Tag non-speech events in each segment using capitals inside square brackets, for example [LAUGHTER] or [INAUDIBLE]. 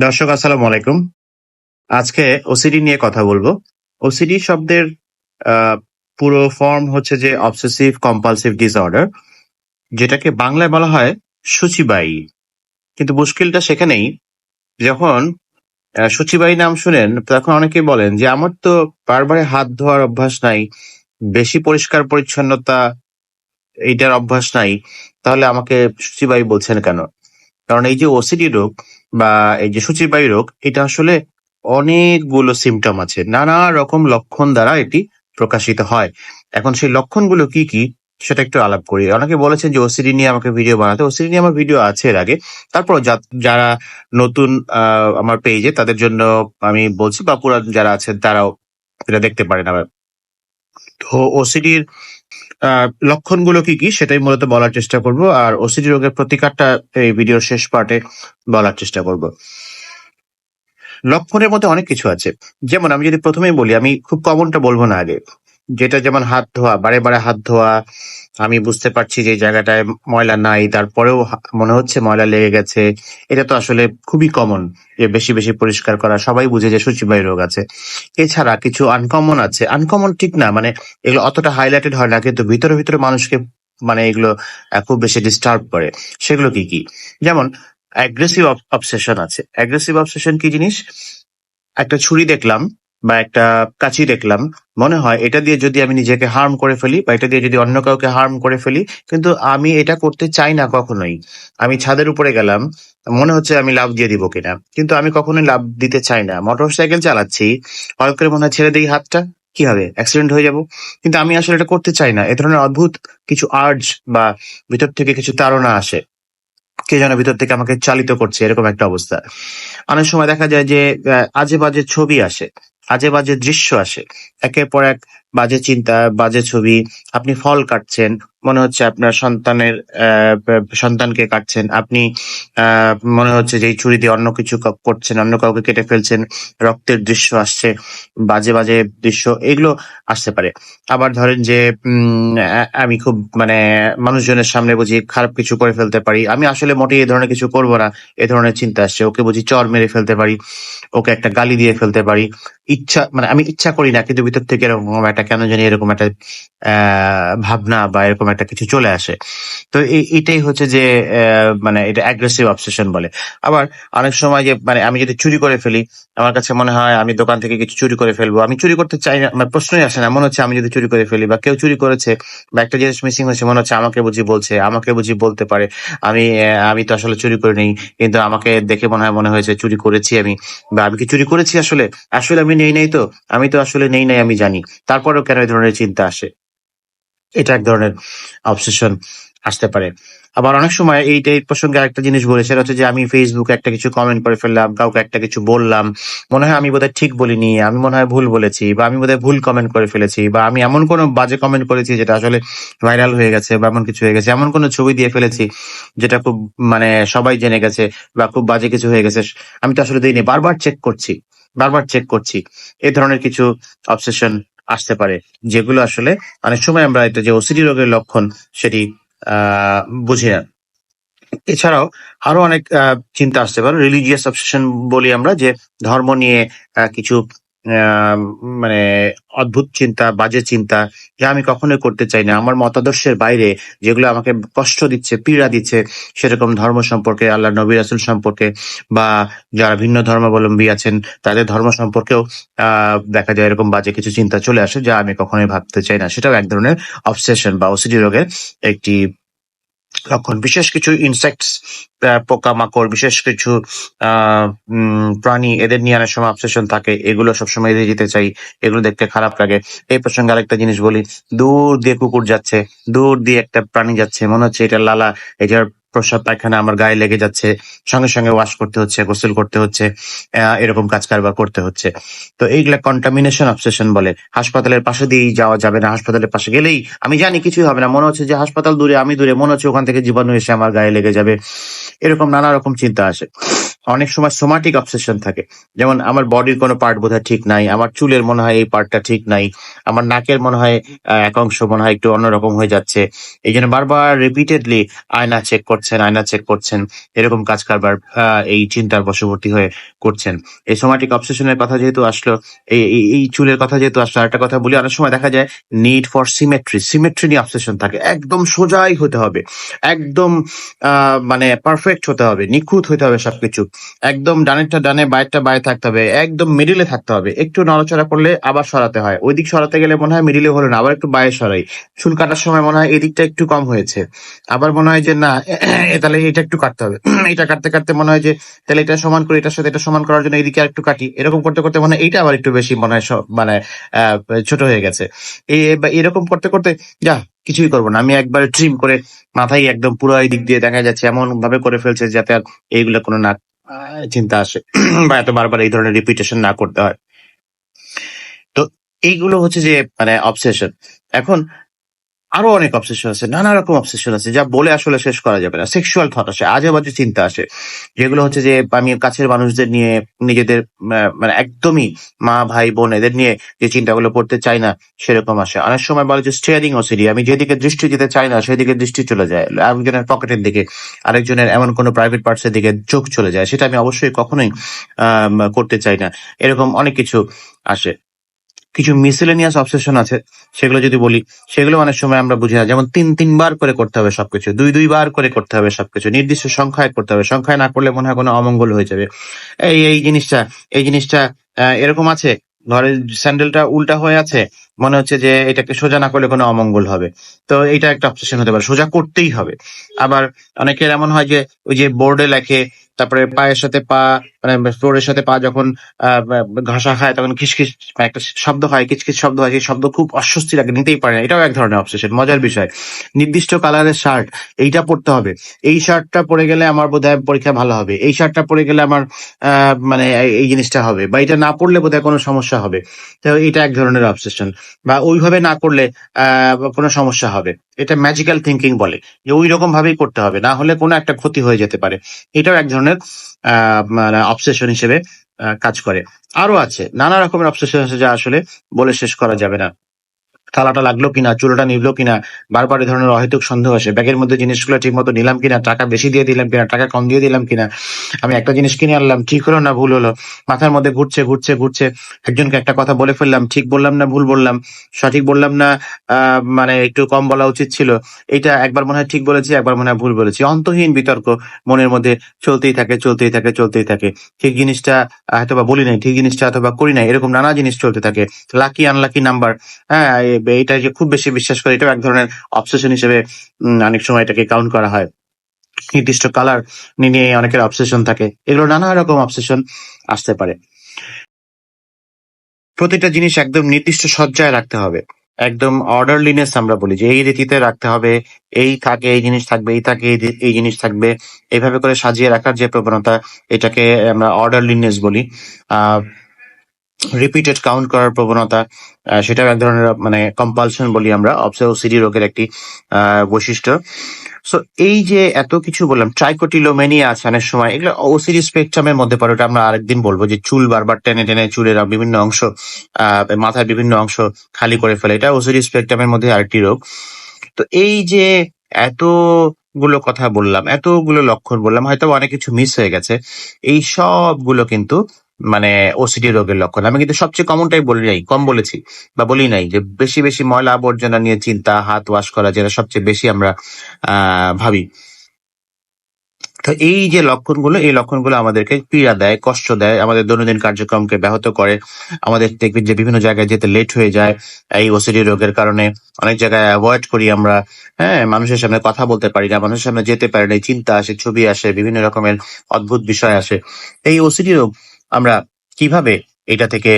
দর্শক আসসালামু আলাইকুম। আজকে ওসিডি নিয়ে কথা বলব। ওসিডি শব্দের পুরো ফর্ম হচ্ছে যে অবসেসিভ কম্পালসিভ ডিসঅর্ডার যেটাকে বাংলায় বলা হয় সূচিবায়ী কিন্তু মুশকিলটা সেখানেই যখন আহ, সূচিবায়ী নাম শুনেন তখন অনেকেই বলেন যে আমার তো বারবারে হাত ধোয়ার অভ্যাস নাই বেশি পরিষ্কার পরিচ্ছন্নতা এইটার অভ্যাস নাই তাহলে আমাকে সূচিবায়ী বলছেন কেন? কারণ এই যে ওসিডি রোগ বা এই যে সূচিবায়ু রোগ, এটা আসলে অনেকগুলো সিমটম আছে। নানা রকম লক্ষণ দ্বারা এটি প্রকাশিত হয়। এখন সেই লক্ষণগুলো কি কি, সেটা একটু আলাপ করি। অনেকে বলেছেন যে ওসিডি নিয়ে আমাকে ভিডিও বানাতে। ওসিডি নিয়ে আমার ভিডিও আছে এর আগে। তারপর যারা নতুন আমার পেজে তাদের জন্য আমি বলছি বা পুরান যারা আছেন, তারাও এটা দেখতে পারেন আবার। তো ওসিডির লক্ষণগুলো কি কি সেটাই মূলত বলার চেষ্টা করব। আর ওসিডি রোগের প্রতিকারটা এই ভিডিওর শেষ পার্টে বলার চেষ্টা করব। লক্ষণের মধ্যে অনেক কিছু আছে। যেমন আমি যদি প্রথমেই বলি, আমি খুব কমনটা বলব না আগে। যেটা যেমন হাত ধোয়া, বারে বারে হাত ধোয়া, আমি বুঝতে পারছি যে জায়গাটায় ময়লা নাই, তারপরেও মনে হচ্ছে ময়লা লেগে গেছে। এটা তো আসলে খুবই কমন যে বেশি বেশি পরিষ্কার করা, সবাই বুঝে যে সূচিবায়ু রোগ আছে। এছাড়া কিছু আনকমন আছে। আনকমন ঠিক না মানে এগুলো অতটা হাইলাইটেড হয় না, কিন্তু ভিতরে ভিতরে মানুষকে মানে এগুলো খুব বেশি ডিস্টার্ব করে। সেগুলো কি কি? যেমন অ্যাগ্রেসিভ অবসেশন আছে। অ্যাগ্রেসিভ অবসেশন কি জিনিস? একটা ছুরি দেখলাম বা একটা কাঁচি দেখলাম, মনে হয় এটা দিয়ে যদি আমি নিজেকে হার্ম করে ফেলি বা এটা দিয়ে যদি অন্য কাউকে হার্ম করে ফেলি, কিন্তু আমি এটা করতে চাই না কখনোই। আমি ছাদের উপরে গেলাম, মনে হচ্ছে আমি লাভ দিয়ে দিব কিনা। কিন্তু আমি কখনোই লাভ দিতে চাই না। মোটর সাইকেল চালাচ্ছি হঠাৎ করে মনে হয় ছেড়ে দিই হাতটা, কি হবে? অ্যাক্সিডেন্ট হয়ে যাব। কিন্তু আমি আসলে এটা করতে চাই না। এ ধরনের অদ্ভুত কিছু আর্জ বা ভিতর থেকে কিছু তাড়না আসে। কে যেন ভিতর থেকে আমাকে চালিত করছে, এরকম একটা অবস্থা। অনেক সময় দেখা যায় যে আজে বাজে ছবি আসে। আজে বাজে দৃশ্য আসে। একের পর এক বাজে চিন্তা, বাজে ছবি, আপনি ফল কাটছেন, মনে হচ্ছে আপনার সন্তানের সন্তানকে কাটছেন, আপনি মনে হচ্ছে যে ছুরি দিয়ে অন্য কিছু করছেন, অন্য কাউকে কেটে ফেলছেন, রক্তের দৃশ্য আসছে, বাজে বাজে দৃশ্য, এগুলো আসতে পারে। আবার ধরেন যে আমি খুব মানে মানুষজনের সামনে বুঝি খারাপ কিছু করে ফেলতে পারি, আমি আসলে মোটেই এ ধরনের কিছু করব না, এ ধরনের চিন্তা আসছে, ওকে বুঝি চর মেরে ফেলতে পারি, ওকে একটা গালি দিয়ে ফেলতে পারি, ইচ্ছা মানে আমি ইচ্ছা করি না, কিন্তু ভিতর থেকে এরকম একটা কেন জানি এরকম একটা ভাবনা বা এরকম একটা কিছু চলে আসে। তো এটাই হচ্ছে যে মানে এটা অ্যাগ্রেসিভ অবসেশন বলে। আবার অনেক সময় যে মানে আমি যদি চুরি করে ফেলি, আমার কাছে মনে হয় আমি দোকান থেকে কিছু চুরি করে ফেলব। আমি চুরি করতে চাই না, আমার প্রশ্নই আসে না, মনে হচ্ছে আমি যদি চুরি করে ফেলি বা কেউ চুরি করেছে বা একটা জিনিস মিসিং হয়েছে, মনে হচ্ছে আমাকে বুঝি বলছে, আমাকে বুঝি বলতে পারে। আমি আমি তো আসলে চুরি করে নেই কিন্তু আমাকে দেখে মনে হয়, মনে হয়েছে চুরি করেছি আমি। বা আমি কি চুরি করেছি আসলে? আসলে আমি নেই নাই তো? আমি তো আসলে নেই নাই, আমি জানি। তারপরেও কেন এই ধরনের চিন্তা আসে? এটা এক ধরনের অবসেশন আসতে পারে। আবার অনেক সময় এই এই প্রসঙ্গে আরেকটা জিনিস বলে, সেটা হচ্ছে যে আমি ফেসবুকে একটা কিছু কমেন্ট করে ফেললাম, কাউকে একটা কিছু বললাম, মনে হয় আমি বোধহয় ঠিক বলিনি, আমি মনে হয় ভুল বলেছি, বা আমি বোধহয় ভুল কমেন্ট করে ফেলেছি, বা আমি এমন কোনো বাজে কমেন্ট করেছি যেটা আসলে ভাইরাল হয়ে গেছে, বা এমন কিছু হয়ে গেছে, এমন কোনো ছবি দিয়ে ফেলেছি যেটা খুব মানে সবাই জেনে গেছে, বা খুব বাজে কিছু হয়ে গেছে, আমি তো আসলে দিইনি, বারবার চেক করছি, বারবার চেক করছি এই ধরনের কিছু অবসেশন আসতে পারে, যেগুলো আসলে অনেক সময় আমরা এটা যে ওসিডি রোগের লক্ষণ সেটি বুঝি না। এছাড়াও আরও অনেক চিন্তা আসতে পারে রিলিজিয়াস অবসেশন বলি আমরা যে ধর্ম নিয়ে কিছু মানে অদ্ভুত চিন্তা, বাজে চিন্তা, যা আমি কখনোই করতে চাই না। আমার মতাদর্শের বাইরে যেগুলো আমাকে কষ্ট দিচ্ছে, পীড়া দিচ্ছে, সেরকম ধর্ম সম্পর্কে, আল্লাহ নবী রাসুল সম্পর্কে, বা যারা ভিন্ন ধর্মাবলম্বী আছেন, তাদের ধর্ম সম্পর্কেও, আহ, দেখা যায় এরকম বাজে কিছু চিন্তা চলে আসে, যা আমি কখনোই ভাবতে চাই না। সেটাও এক ধরনের অবসেশন বা ওসিডি রোগের একটি লক্ষণ বিশেষ কিছু ইনসেক্টস পোকামাকড়, বিশেষ কিছু প্রাণী এদের নিয়ে অনেক সময় অবসেশন থাকে। এগুলো সবসময় এদের যেতে চাই। এগুলো দেখতে খারাপ লাগে। এই প্রসঙ্গে আরেকটা জিনিস বলি। দূর দিয়ে কুকুর যাচ্ছে, দূর দিয়ে একটা প্রাণী যাচ্ছে। মনে হচ্ছে এটা লালা এটার প্রসাব পায়খানা আমার গায়ে লেগে যাচ্ছে, সঙ্গে সঙ্গে ওয়াশ করতে হচ্ছে, গোসল করতে হচ্ছে এরকম কাজ কারবার করতে হচ্ছে। তো এইগুলা কন্টামিনেশন অবসেশন বলে। হাসপাতালের পাশে দিয়েই যাওয়া যাবে না, হাসপাতালের পাশে গেলেই আমি জানি কিছুই হবে না। মনে হচ্ছে যে হাসপাতাল দূরে, আমি দূরে, মনে হচ্ছে ওখান থেকে জীবাণু এসে আমার গায়ে লেগে যাবে। এরকম নানা রকম চিন্তা আসে। অনেক সময় সোমাটিক অবসেশন থাকে। যেমন আমার বডির কোনো পার্ট বোধহয় ঠিক নাই, আমার চুলের মনে হয় এই পার্টটা ঠিক নাই, আমার নাকের মনে হয় এক অংশ মনে হয় একটু অন্যরকম হয়ে যাচ্ছে। এই জন্য বারবার রিপিটেডলি আয়না চেক করছেন, আয়না চেক করছেন, এরকম কাজ কারবার এই চিন্তার বশবর্তী হয়ে করছেন। এই সোমাটিক অবসেশনের কথা যেহেতু আসলো, এই, এই- চুলের কথা যেহেতু আসলো একটা কথা বলি, অনেক সময় দেখা যায় নিড ফর সিমেট্রি সিমেট্রি নিয়ে অবসেশন থাকে। একদম সোজাই হতে হবে, একদম মানে পারফেক্ট হতে হবে, নিখুঁত হতে হবে সবকিছু। একদম ডানেরটা ডানে, বাইরটা বাইরে থাকতে হবে, একদম মিডিলে থাকতে হবে। একটু নড়াচড়া করলে আবার সরাতে হয়। ওই দিক সরাতে গেলে মনে হয় মিডিলে হলো না, আবার একটু বাইরে সরাই। চুল কাটার সময় মনে হয় এদিকটা একটু কম হয়েছে। আবার মনে হয় যে, না তাহলে এটা একটু কাটতে হবে। [CLEARS THROAT] এটা কাটতে কাটতে মনে হয় যে, তাহলে এটা সমান করে, এটার সাথে এটা সমান করার জন্য এদিকে আর একটু কাটি। এরকম করতে করতে মনে হয় এইটা আবার একটু বেশি মনে হয় মানে ছোট হয়ে গেছে। এরকম করতে করতে, যা কিছুই করব না। আমি একবার ট্রিম করে মাথায় একদম পুরো এই দিক দিয়ে দেখা যাচ্ছে এমন ভাবে করে ফেলছে যাতে আর এইগুলো কোনো না চিন্তা আসে [CLEARS THROAT] বা এত বারবার এই ধরনের রিপিটেশন না করতে হয়। তো এইগুলো হচ্ছে যে মানে অবসেশন এখন আরও অনেক অবসেশন আছে, নানা রকম অবসেশন আছে, যা বলে আসলে শেষ করা যাবে না। সেক্সুয়াল থট আসে আজে বাজে চিন্তা আসে। যেগুলো হচ্ছে যে, আমি কাছের মানুষদের নিয়ে, নিজেদের মানে একদমই মা, ভাই, বোন এদের নিয়ে যে চিন্তাগুলো করতে চাই না, সেরকম আসে। অনেক সময় বলে যে স্টিয়ারিং ওসিডি আমি যেদিকে দৃষ্টি যেতে চাই না, সেদিকে দৃষ্টি চলে যায়। একজনের পকেটের দিকে, আরেকজনের এমন কোনো প্রাইভেট পার্টস এর দিকে চোখ চলে যায়, সেটা আমি অবশ্যই কখনোই করতে চাই না। এরকম অনেক কিছু আসে। কিছু মিসেলেনিয়াস অবসেশন আছে, সেগুলো যদি বলি, সেগুলো অনেক সময় আমরা বুঝি না। যেমন তিন, তিনবার করে করতে হবে সবকিছু। দুই, দুইবার করে করতে হবে সবকিছু। নির্দিষ্ট সংখ্যায় করতে হবে। সংখ্যায় না করলে মনে হয় কোনো অমঙ্গল হয়ে যাবে। এই এই জিনিসটা এই জিনিসটা এরকম আছে। ঘরের স্যান্ডেলটা উল্টা হয়ে আছে। মনে হচ্ছে যে এটাকে সোজা না করলে কোনো অমঙ্গল হবে। তো এটা একটা অবসেশন হতে পারে। সোজা করতেই হবে। আবার অনেকের এমন হয় যে, ওই যে বোর্ডে লেখে, তারপরে পায়ের সাথে পা মানে ফ্লোরের সাথে পা যখন ঘষা খায় তখন খিসখিস একটা শব্দ হয় কিচকিচ শব্দ হয়, সেই শব্দ খুব অস্বস্তি লাগে, নিতেই পারে না। এটাও এক ধরনের অবসেশন মজার বিষয়। নির্দিষ্ট কালারের শার্ট এইটা পরতে হবে। এই শার্টটা পরে গেলে আমার বোধহয় পরীক্ষা ভালো হবে। এই শার্টটা পরে গেলে আমার মানে এই- জিনিসটা হবে। বা এটা না পড়লে বোধহয় কোনো সমস্যা হবে। তো এটা এক ধরনের অবসেশন বা ওইভাবে না করলে কোনো সমস্যা হবে। এটা ম্যাজিক্যাল থিঙ্কিং বলে। যে ওই রকম ভাবেই করতে হবে। না হলে কোনো একটা ক্ষতি হয়ে যেতে পারে। এটাও এক ধরনের আহ, মানে অবসেশন হিসেবে কাজ করে। আরও আছে। নানা রকমের অবসেশন আছে যা আসলে বলে শেষ করা যাবে না। থালাটা লাগল কিনা, চুলোটা নিবলো কিনা, বারবার এই ধরনের অহেতুক সন্দেহ আসে। ব্যাগের মধ্যে জিনিসগুলো ঠিক মতো নিলাম কিনা, টাকা বেশি দিয়ে দিলাম কিনা, টাকা কম দিয়ে দিলাম কিনা, আমি একটা জিনিস কিনে আনলাম, ঠিক হলো না ভুল হলো? মাথার মধ্যে ঘুরছে ঘুরছে ঘুরছে, একজনকে একটা কথা বলে ফেললাম, ঠিক বললাম না ভুল বললাম, সঠিক বললাম না মানে একটু কম বলা উচিত ছিল, এটা একবার মনে হয় ঠিক বলেছি, একবার মনে হয় ভুল বলেছি। অন্তহীন বিতর্ক মনের মধ্যে চলতেই থাকে চলতেই থাকে চলতেই থাকে। ঠিক জিনিসটা হয়তো বা বলি নাই, ঠিক জিনিসটা হয়তো বা করি নাই, এরকম নানা জিনিস চলতে থাকে। লাকি আনলাকি নাম্বার হ্যাঁ এ- এটা যে খুব বেশি বিশ্বাস করে, এটাও এক ধরনের অবসেশন হিসেবে অনেক সময় এটাকে কাউন্ট করা হয়। নির্দিষ্ট কালার নিয়ে অনেকের অবসেশন থাকে। এগুলো নানা রকম অবসেশন আসতে পারে। প্রতিটা জিনিস একদম নির্দিষ্ট সজ্জায় রাখতে হবে। একদম অর্ডারলিনেস আমরা বলি যে, এই রীতিতে রাখতে হবে, এই থাকে, এই জিনিস থাকবে, এই থাকে, এই জিনিস থাকবে। এইভাবে করে সাজিয়ে রাখার যে প্রবণতা, এটাকে আমরা অর্ডারলিনেস বলি। আহ রিপিটেড কাউন্ট করার প্রবণতা সেটাও এক ধরনের মানে কম্পালশন বলি আমরা অবসেসিডি রোগের একটি বৈশিষ্ট্য। সো এই যে এত কিছু বললাম ট্রাইকোটিলোমেনিয়া আছে অনেক সময়, এগুলো ওসিডি স্পেকট্রামের মধ্যে পড়ে, ওটা আমরা আরেকদিন বলব, যে চুল বারবার টেনে টেনে চুলের বিভিন্ন অংশ মাথার বিভিন্ন অংশ খালি করে ফেলে, এটা ওসিডি স্পেকট্রামের মধ্যে আরেকটি রোগ। তো এই যে এতগুলো কথা বললাম, এতগুলো লক্ষণ বললাম, হয়তো অনেক কিছু মিস হয়ে গেছে, এই সবগুলো কিন্তু মানে ওসিডি রোগের লক্ষণ। আমি কিন্তু সবচেয়ে কমনটাই বলি নাই, কম বলেছি বা বলি নাই যে বেশি বেশি ময়লা আবর্জনা নিয়ে চিন্তা, হাত ওয়াশ করা যেটা সবচেয়ে বেশি আমরা ভাবি। তো এই যে লক্ষণগুলো, এই লক্ষণগুলো আমাদেরকে পীড়া দেয়, কষ্ট দেয়, আমাদের দৈনন্দিন কার্যক্রমকে ব্যাহত করে। আমাদের দেখবেন যে বিভিন্ন জায়গায় যেতে লেট হয়ে যায়, এই ওসিডি রোগের কারণে অনেক জায়গায় অ্যাভয়েড করি আমরা। হ্যাঁ মানুষের সামনে কথা বলতে পারি না, মানুষের সামনে যেতে পারি না চিন্তা আসে, ছবি আসে, বিভিন্ন রকমের অদ্ভুত বিষয় আসে। এই ওসিডি রোগ আমরা কীভাবে এটা থেকে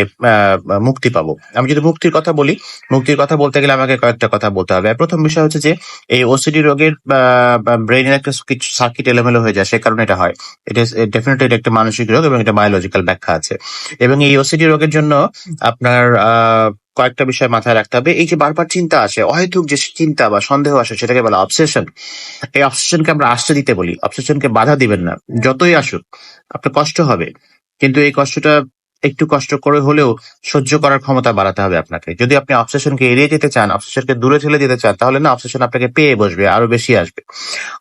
মুক্তি পাবো? আমি যদি মুক্তির কথা বলি, মুক্তির কথা বলতে গেলে আমাকে কয়েকটা কথা বলতে হবে। প্রথম বিষয় হচ্ছে যে, এই ওসিডি রোগের ব্রেনের একটা কিছু সার্কিট এলোমেলো হয়ে যায়, সে কারণে এটা হয়। এটা ডেফিনেটলি এটা একটা মানসিক রোগ এবং এটা বায়োলজিক্যাল ব্যাখ্যা আছে। এবং এই ওসিডি রোগের জন্য আপনার কয়েকটা বিষয় মাথায় রাখতে হবে। এই যে বারবার চিন্তা আসে, অহেতুক যে চিন্তা বা সন্দেহ আসে, সেটাকে বলা অবসেশন এই অবসেশনকে আমরা আসতে দিতে বলি। অবসেশনকে বাধা দিবেন না। যতই আসুক, আপনার কষ্ট হবে। কিন্তু এই কষ্টটা একটু কষ্ট করে হলেও সহ্য করার ক্ষমতা বাড়াতে হবে আপনাকে। যদি আপনি অবসেশনকে এড়িয়ে যেতে চান অবসেশনকে দূরে ঠেলে যেতে চান, তাহলে না অবসেশন আপনাকে পেয়ে বসবে, আরও বেশি আসবে।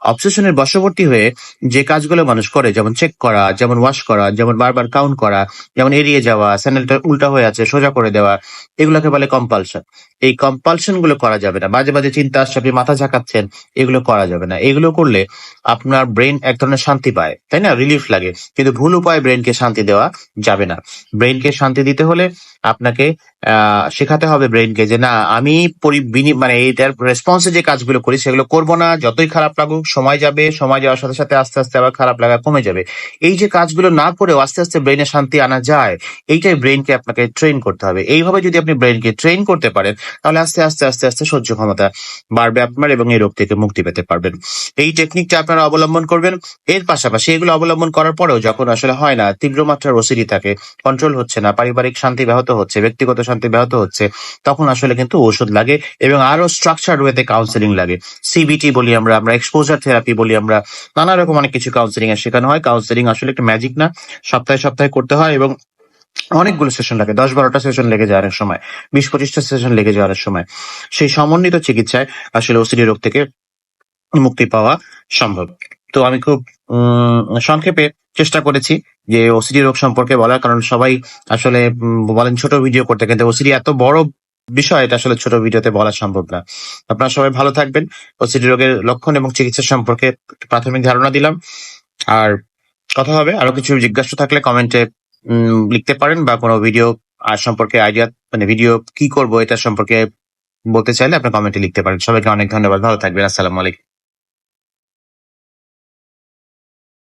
অবসেশনের বশবর্তী হয়ে যে কাজগুলো মানুষ করে, যেমন চেক করা, যেমন ওয়াশ করা, যেমন বারবার কাউন্ট করা, যেমন এড়িয়ে যাওয়া স্যান্ডেলটা উল্টা হয়ে আছে, সোজা করে দেওয়া, এগুলোকে বলে কম্পালশন এই কম্পালশনগুলো করা যাবে না। মাঝে মাঝে চিন্তা আসছে, আপনি মাথা ঝাঁকাচ্ছেন, এগুলো করা যাবে না। এগুলো করলে আপনার ব্রেন এক ধরনের শান্তি পায়, তাই না? রিলিফ লাগে। কিন্তু ভুল উপায়ে ব্রেনকে শান্তি দেওয়া যাবে না। ব্রেনকে শান্তি দিতে হলে আপনাকে শেখাতে হবে ব্রেনকে যে না, আমি মানে এইটার রেসপন্সে যে কাজগুলো করি সেগুলো করব না, যতই খারাপ লাগুক, সময় যাবে, সময় যাওয়ার সাথে সাথে আস্তে আস্তে আবার খারাপ লাগা কমে যাবে। এই যে কাজগুলো না করেও আস্তে আস্তে ব্রেনে শান্তি আনা যায়, এইটাই ব্রেনকে আপনাকে ট্রেন করতে হবে। এইভাবে যদি আপনি ব্রেনকে ট্রেন করতে পারেন, তাহলে আস্তে আস্তে আস্তে আস্তে সহ্য ক্ষমতা বাড়বে আপনার এবং এই রোগ থেকে মুক্তি পেতে পারবেন। এই টেকনিকটা আপনারা অবলম্বন করবেন। এর পাশাপাশি এগুলো অবলম্বন করার পরেও যখন আসলে হয় না, তীব্র মাত্রার ওসিডি থাকে কন্ট্রোল হচ্ছে না, পারিবারিক শান্তি ব্যাহত হচ্ছে, ব্যক্তিগত শান্তি ব্যাহত হচ্ছে, তখন আসলে কিন্তু ওষুধ লাগে এবং আরও স্ট্রাকচার ওয়েতে কাউন্সেলিং লাগে। সিবিটি বলি আমরা আমরা এক্সপোজার থেরাপি বলি আমরা, নানা রকম অনেক কিছু কাউন্সেলিং এর শেখানো হয়। কাউন্সেলিং আসলে একটা ম্যাজিক না, সপ্তাহে সপ্তাহে করতে হয় এবং অনেকগুলো সেশন লাগে, দশ বারোটা সেশন লেগে অনেক সময়, বিশ পঁচিশটা সেশন লেগে অনেক সময়। সেই সমন্বিত চিকিৎসায় আসলে ওসিডি রোগ থেকে মুক্তি পাওয়া সম্ভব। তো আমি খুব সংক্ষেপে চেষ্টা করেছি যে ওসিডি রোগ সম্পর্কে বলার, কারণ সবাই আসলে বলেন ছোট ভিডিও করতে, কিন্তু ওসিডি এত বড় বিষয়, এটা আসলে ছোট ভিডিওতে বলা সম্ভব না। আপনারা সবাই ভালো থাকবেন। ওসিডি রোগের লক্ষণ এবং চিকিৎসা সম্পর্কে প্রাথমিক ধারণা দিলাম। আর কথা হবে, আরও কিছু জিজ্ঞাসা থাকলে কমেন্টে লিখতে পারেন বা কোনো ভিডিও আর সম্পর্কে আইডিয়া মানে ভিডিও কি করব, এটা সম্পর্কে বলতে চাইলে আপনি কমেন্টে লিখতে পারেন। সবাইকে অনেক ধন্যবাদ। ভালো থাকবেন। আসসালামু আলাইকুম।